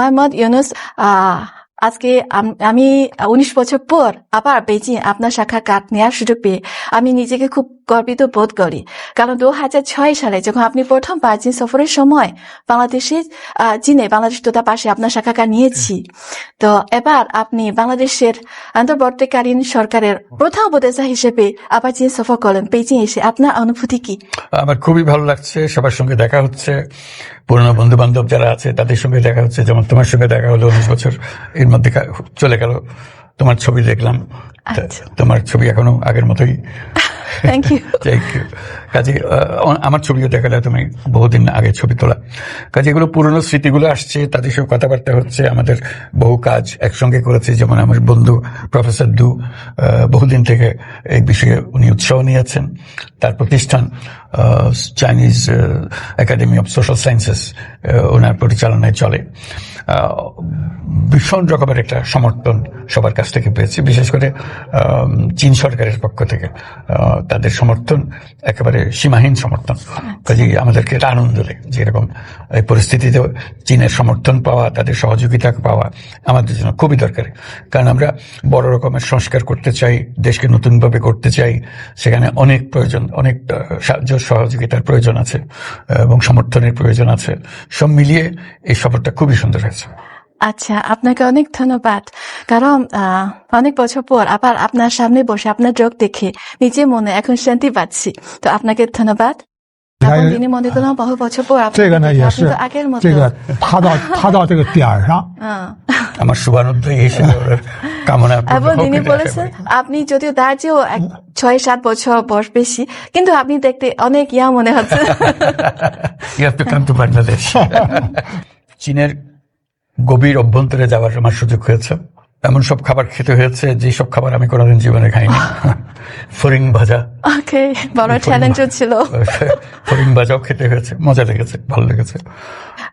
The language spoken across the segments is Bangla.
মোহাম্মদ ইউনুস আজকে আমি উনিশ বছর পর আবার বেজিং আপনার শাখা কাঠ নেওয়ার সুযোগ পেয়ে আমি নিজেকে খুব গর্বিত বোধ করি। কারণ দু হাজার ছয় সালে যখন আপনি প্রথম চীন সফরের সময় বাংলাদেশে চীনে, বাংলাদেশ দূতাবাসে আপনার শাখা কাঠ নিয়েছি, তো এবার আপনি বাংলাদেশের অন্তর্বর্তীকালীন সরকারের প্রধান উপদেষ্টা হিসেবে আবার চীন সফর করেন বেজিং এসে আপনার অনুভূতি কি? আমার খুবই ভালো লাগছে সবার সঙ্গে দেখা হচ্ছে। পুরনো বন্ধু বান্ধব যারা আছে তাদের সঙ্গে দেখা হচ্ছে। যেমন তোমার সঙ্গে দেখা হলো উনিশ বছর। এর মধ্যে চলে গেল। তোমার ছবি দেখলাম। তোমার ছবি এখনও আগের মতোই। থ্যাংক ইউ থ্যাংক ইউ কাজে আমার ছবিও দেখালে তুমি বহুদিন আগে ছবি তোলা। কাজে এগুলো পুরনো স্মৃতিগুলো আসছে তাদের সঙ্গে কথাবার্তা হচ্ছে আমাদের বহু কাজ একসঙ্গে করেছে যেমন আমার বন্ধু প্রফেসর দু বহুদিন থেকে এই বিষয়ে উনি উৎসাহ নিয়েছেন। তার প্রতিষ্ঠান Chinese academy of social sciences ওনার পরিচালনায় চলে। ভীষণ রকমের একটা সমর্থন সবার কাছ থেকে পেয়েছি। বিশেষ করে চীন সরকারের পক্ষ থেকে তাদের সমর্থন একেবারে সীমাহীন সমর্থন। কাজে আমাদেরকে এটা আনন্দ দেয় যে এরকম এই পরিস্থিতিতে চীনের সমর্থন পাওয়া তাদের সহযোগিতা পাওয়া আমাদের জন্য খুবই দরকারি। কারণ আমরা বড় রকমের সংস্কার করতে চাই দেশকে নতুনভাবে করতে চাই সেখানে অনেক প্রয়োজন অনেক সাহায্য সহযোগিতার প্রয়োজন আছে এবং সমর্থনের প্রয়োজন আছে। সব মিলিয়ে এই সফরটা খুবই সুন্দর হয়েছে। আচ্ছা আপনাকে অনেক ধন্যবাদ কারণ আহ, অনেক বছর পর আবার আপনার সামনে বসে আপনার চোখ দেখে নিজে মনে এখন শান্তি পাচ্ছি তো আপনাকে ধন্যবাদ এবং তিনি মনে করলাম বহু বছর পর আপনাকে 这个呢 দেখে 也 আপনি 是 তো আগের মতো 这个他到他到这个点儿上， আহ, আমার শুভানুদ্দয় হিসেবে ওনার কামনা পূর্ণ এবং হোক তিনি এটা বলেছেন আশা করি। আপনি যদিও তার চেয়েও এক ছয় সাত বছর বয়স বেশি কিন্তু আপনি দেখতে অনেক ইয়া মনে হচ্ছে You have to come to Bangladesh চীনের গভীর অভ্যন্তরে যাওয়ার আমার সুযোগ হয়েছে। এমন সব খাবার খেতে হয়েছে যে সব খাবার আমি কোনোদিন জীবনে খাইনি। ফরিং ভাজা। ওকে বড় চ্যালেঞ্জও ছিল। ফরিং ভাজাও খেতে হয়েছে মজা লেগেছে ভালো লেগেছে।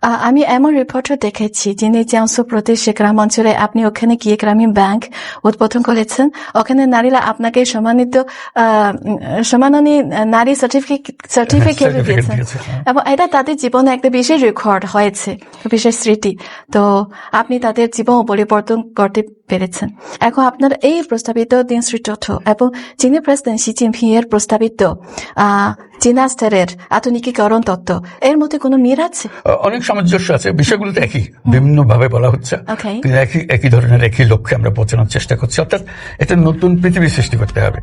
আমি এমন রিপোর্টও দেখেছি যিনি জিয়াংসু প্রদেশে গ্রাম অঞ্চলে আপনি ওখানে গিয়ে গ্রামীণ ব্যাংক উদ্বোধন করেছেন। ওখানে নারীরা আপনাকে সম্মানিত সম্মাননী নারী সার্টিফিকেট সার্টিফিকেট দিয়েছেন। হ্যাঁ। এবং এটা তাদের জীবনে একটা বিশেষ রেকর্ড হয়েছে বিশেষ স্মৃতি। তো আপনি তাদের জীবন পরিবর্তন করতে পেরেছেন। এখন আপনার এই প্রস্তাবিত দিন শ্রী চৌথ এবং চীনের প্রেসিডেন্ট শি জিনপিং এর প্রস্তাবিত চীনা স্তরের আধুনিকীকরণ তত্ত্ব এর মধ্যে কোনো মিল আছে অনেক সামঞ্জস্য আছে। বিষয়গুলো তো একই বিভিন্ন ভাবে বলা হচ্ছে. একই একই ধরনের একই লক্ষ্যে আমরা পৌঁছানোর চেষ্টা করছি। অর্থাৎ এটা নতুন পৃথিবী সৃষ্টি করতে হবে।